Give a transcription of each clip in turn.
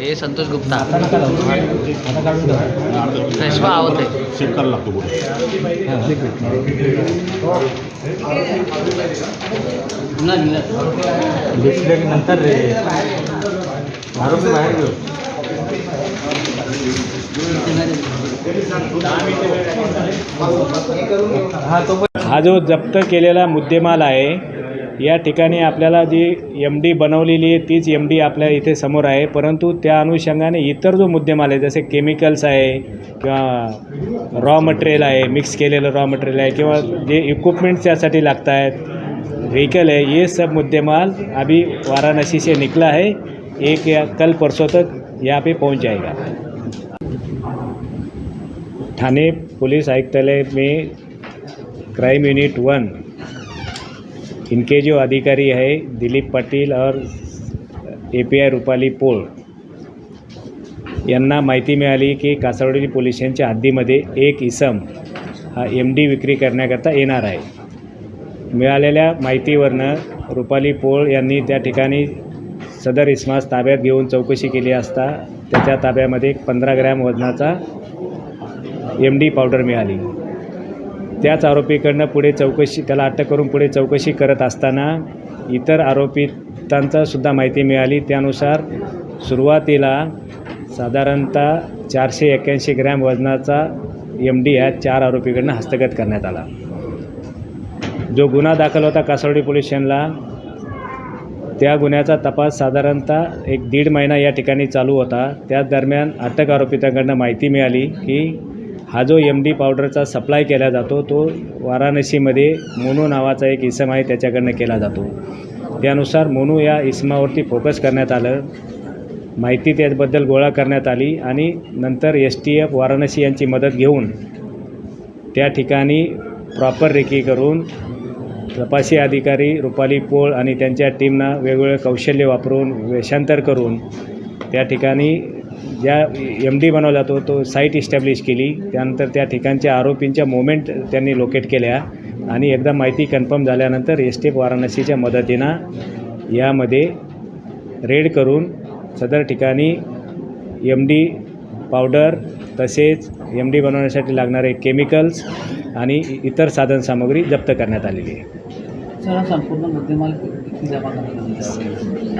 हे संतोष गुप्ता. रेशमा आवत आहे चेक करायला लागतो पुढे हां. नंतर रे आरोपी बाहेर घेऊ हा हा जो जप्त केलेला मुद्देमाल आहे या ठिकाणी आपल्याला जी एम डी बनवलेली आहे तीच एम डी आपल्या इथे समोर आहे. परंतु त्या अनुषंगाने इतर जो मुद्देमाल आहे जसे केमिकल्स आहे किंवा रॉ मटेरियल आहे मिक्स केलेलं रॉ मटेरियल आहे किंवा जे इक्विपमेंट्स त्यासाठी लागत आहेत व्हीकल है ये सब मुद्देमाल अभी वाराणसी से निकला है एक या कल परसों तक यहाँ पे पहुँच जाएगा. थाने पुलिस आयुक्तालय में क्राइम यूनिट वन इनके जो अधिकारी है दिलीप पाटील और A P I Rupali Pol यांना माहिती मिळाली की कासवडी पोलीस स्टेशनच्या हद्दीमध्ये एक इसम हा एम डी विक्री करण्याकरता येणार आहे. मिळालेल्या माहितीवरनं रुपाली पोळ यांनी त्या ठिकाणी सदर इसमास ताब्यात घेऊन चौकशी केली असता त्याच्या ताब्यामध्ये एक पंधरा ग्रॅम वजनाचा एम डी पावडर मिळाली. त्याच आरोपीकडनं पुढे चौकशी त्याला अटक करून पुढे चौकशी करत असताना इतर आरोपितांचा सुद्धा माहिती मिळाली. त्यानुसार सुरुवातीला साधारणतः चारशे एक्याऐंशी ग्रॅम वजनाचा एम डी ह्या चार आरोपीकडनं हस्तगत करण्यात आला. जो गुन्हा दाखल होता कासवडी पोलीस स्टेशनला त्या गुन्ह्याचा तपास साधारणतः एक दीड महिना या ठिकाणी चालू होता. त्याच दरम्यान अटक आरोपितांकडनं माहिती मिळाली की हा जो एम डी पावडरचा सप्लाय केला जातो तो वाराणसीमध्ये मोनू नावाचा एक इसम आहे त्याच्याकडनं केला जातो. त्यानुसार मोनू या इसमावरती फोकस करण्यात आलं. माहिती त्याबद्दल गोळा करण्यात आली आणि नंतर एस टी एफ वाराणसी यांची मदत घेऊन त्या ठिकाणी प्रॉपर रेकी करून तपासी अधिकारी रुपाली पोळ आणि त्यांच्या टीमना वेगवेगळे कौशल्य वापरून वेषांतर करून त्या ठिकाणी ज्या एम डी बनवला तो तो साईट इस्टॅब्लिश केली. त्यानंतर त्या ठिकाणच्या आरोपींच्या मोमेंट त्यांनी लोकेट केल्या. आणि एकदा माहिती कन्फर्म झाल्यानंतर एस टी वाराणसीच्या मदतीनं यामध्ये रेड करून सदर ठिकाणी एम डी पावडर तसेच एम डी बनवण्यासाठी लागणारे केमिकल्स आणि इतर साधनसामुग्री जप्त करण्यात आलेली आहे. संपूर्ण मुद्देमाल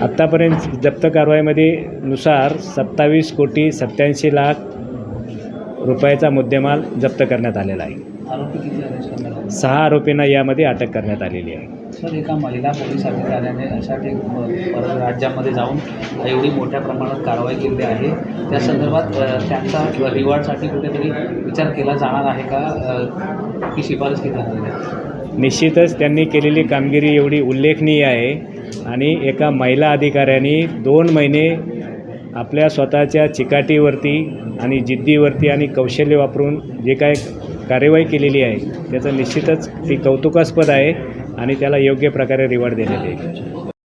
आत्तापर्यंत जप्त कारवाईमध्ये नुसार सत्तावीस कोटी सत्याऐंशी लाख रुपयाचा मुद्देमाल जप्त करण्यात आलेला आहे. आरोपी किती अरेस्ट करण्यात आले सहा आरोपींना यामध्ये अटक करण्यात आलेली आहे. सर एका महिला पोलीस अधिकाऱ्याने अशा ठिक परत राज्यामध्ये जाऊन एवढी मोठ्या प्रमाणात कारवाई केली आहे. त्या संदर्भात त्यांचा रिवॉर्डसाठी कुठेतरी विचार केला जाणार आहे का? की शिफारस केली जाणार आहे. निश्चितच त्यांनी केलेली कामगिरी एवढी उल्लेखनीय आहे आणि एका महिला अधिकाऱ्यांनी दोन महिने आपल्या स्वतःच्या चिकाटीवरती आणि जिद्दीवरती आणि कौशल्य वापरून जे काय कार्यवाही केलेली आहे. त्याचं निश्चितच ती कौतुकास्पद आहे आणि त्याला योग्य प्रकारे रिवॉर्ड देण्यात येईल.